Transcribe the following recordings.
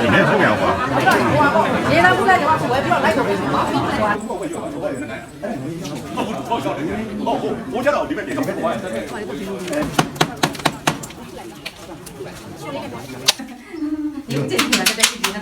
你没有烟花？爷爷不在的话，我不知来酒没酒。报，到里面给他赔。你们这几天在这几天？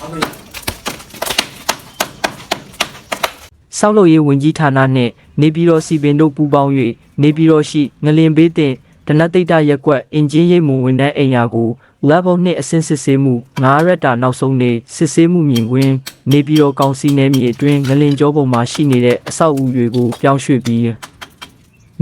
Okay. ဆောက်လုပ်ရေးဝန်ကြီးဌာနနှင့်နေပြည်တော်စီပင်တို့ပူးပေါင်း၍နေပြည်တော်ရှိငလင်ဘေးတင်ဒနတိတ်တရက်ကွက်အင်ဂျင်ရိပ်မှုဝန်ထမ်းအိမ်ယာကို level 2အဆင့်စစ်ဆေးမှု9ရက်တာနောက်ဆုံးနေ့စစ်ဆေးမှုမြင်ကွင်းနေပြည်တော်ကောင်စီနယ်မြေအတွင်းငလင်ကျောပုံမှာရှိနေတဲ့အဆောက်အဦတွေကိုပြောင်းရွှေ့ပြီး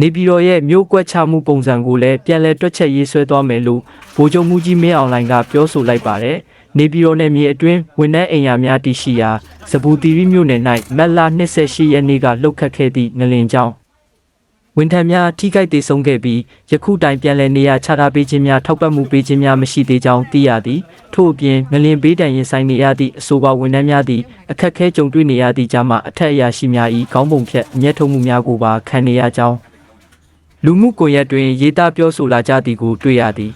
နေပြည်တော်ရဲ့မြို့ကွက်ချမှုပုံစံကိုလည်းပြန်လည်တွက်ချက်ရေးဆွဲသွားမယ်လို့ဗိုလ်ချုပ်မှုကြီးမင်းအောင်လှိုင်ကပြောဆိုလိုက်ပါတယ်။ နေပြည်တော်နယ်မြေအတွင်းဝန်ထမ်းအိမ်ယာများတည်ရှိရာစပူတီရီမြို့နယ်၌မက်လာ28ရက်နေ့ကလှုပ်ခတ်ခဲ့သည့်ငလင်ကြောင့်ဝန်ထမ်းများထိခိုက်ဒေဆုံးခဲ့ပြီးယခုတိုင်ပြန်လည်နေရာချထားပေးခြင်းများထောက်ပံ့မှုပေးခြင်းများမရှိသေးကြောင်းသိရသည်ထို့အပြင်ငလင်ဘေးတံရင်ဆိုင်နေရသည့်အဆိုပါဝန်ထမ်းများသည်အခက်အခဲကြုံတွေ့နေရသည့်ကြားမှာအထက်အရာရှိများ၏ခေါင်းပုံဖြတ်အမျက်ထုတ်မှုများကိုပါခံနေရကြောင်းလူမှုကွန်ရက်တွင်ရေးသားပြောဆိုလာကြသည်ကိုတွေ့ရသည်